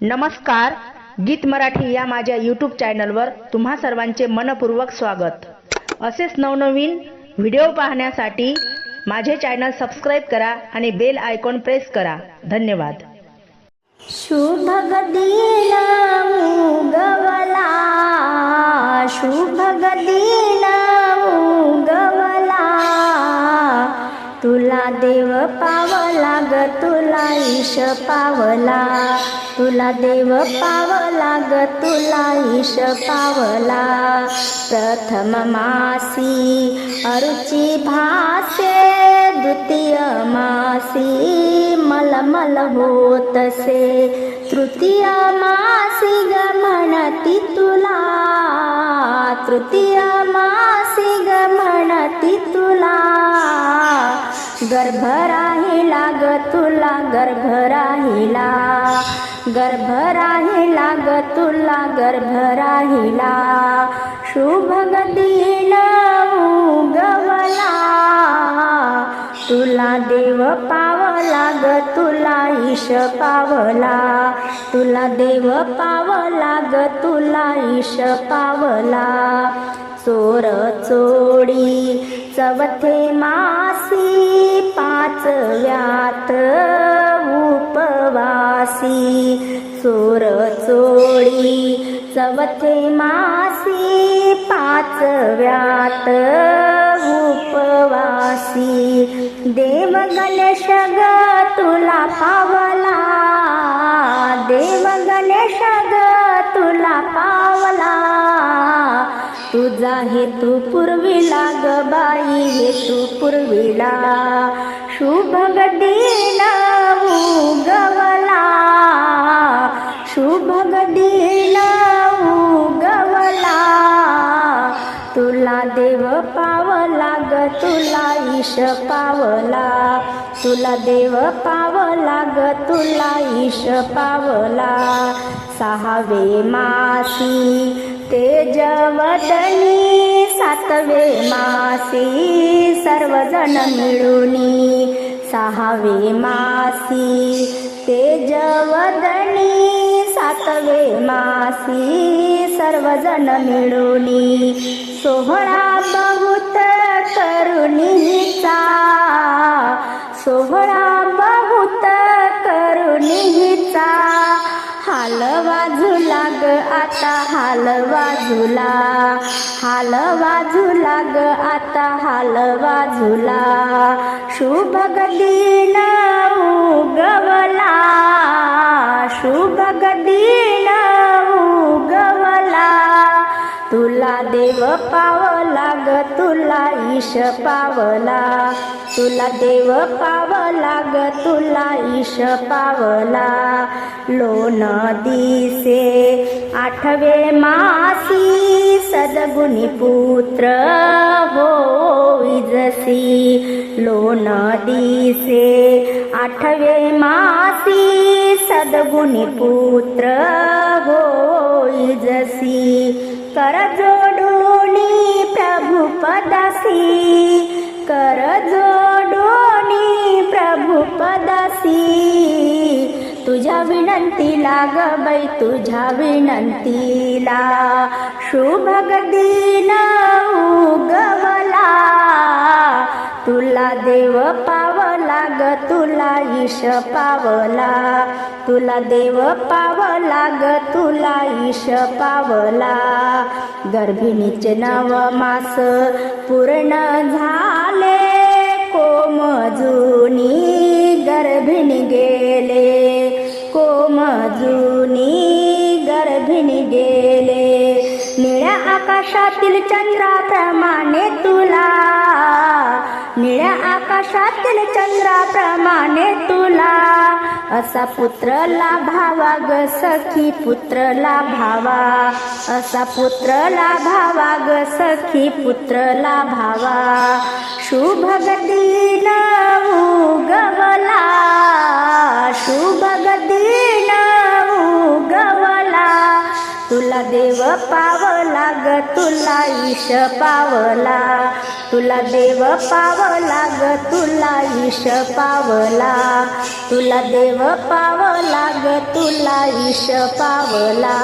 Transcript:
नमस्कार गीत मराठी या माझ्या यूट्यूब चॅनलवर तुम्हा सर्वांचे मनपूर्वक स्वागत. असेच नवनवीन व्हिडिओ पाहण्यासाठी माझे चॅनल सबस्क्राईब करा आणि बेल आयकॉन प्रेस करा. धन्यवाद. शुभ दिन शुभ दिन तुला देव पावला ग तुला ईश पावला तुला देव पावला ग तुला ईश पावला प्रथम मासी अरुची भासे द्वितीय मासी मलमल होतसे. तृतीय मासी ग म्हणती तुला. तृतीय गर्भ राहिला ग तुला गर्भ राहिला गर्भ राहिला ग तुला गर्भ राहिला शुभ दिन उगवला. तुला देव पावला ग तुला ईश पावला. तुला देव पावला ग तुला ईश पावला. चोर चोडी चवथे मासी पाचव्यात उपवासी चोर चोळी चवथे मासी पाचव्यात उपवासी. देव गणेश ग तुला पावला देव गणेश ग तुला पावला. तुझा हेतू पूर्वीला ग बाई हेतू पूर्वीला. शुभ नऊ गवला शुभ नऊ गवला तुला देव पावला ग तुला ईश पावला. तुला देव पावला ग तुला ईश पावला. सहावे मासी तेजवदनी सातवे मासी सर्वजण मिळुनी सहावे मासी. तेजवदनी सातवे मासी सर्वजण मिळुनी सोहळा बहुत करुणीचा. सोहळा बहुत करुणीचा. हाल वाजूला ग आता हाल वाजूला. हाल वाजूला ग आता हाल वाजूला. शुभ गदीन उगवला. शुभ दिन तुला देव पावला ग तुला ईश पावला तुला देव पावला ग तुला ईश पावला लोण दिसे आठवे मासी सदगुणी पुत्र हो जसी. लोण दिसे आठवे मासी सदगुणी पुत्र हो कर जोडोनी प्रभु पदासी. कर जोडोनी प्रभु पदासी. तुझ्या विनंतीला ग बाई तुझ्या विनंतीला. शुभ दिन उगवला. तुला देव पावला ग तुला ईश पावला. तुला देव पावला ग तुला ईश पावला. गर्भिणीचे नव मास पूर्ण झाले कोमजुनी गर्भिणी गेले. कोमजुनी गर्भिणी गेले. निळ्या आकाशातील चंद्राप्रमाणे तुला निळ्या आकाशातील चंद्राप्रमाणे तुला. असा पुत्र लाभावा ग सखी पुत्र लाभावा असा पुत्र लाभावा ग सखी पुत्र लाभावा शुभ दिन उगवला. शुभ दिन देव पावला ग तुला ईश पावला. तुला देव पावला ग तुला ईश पावला. तुला देव पावला ग तुला ईश पावला.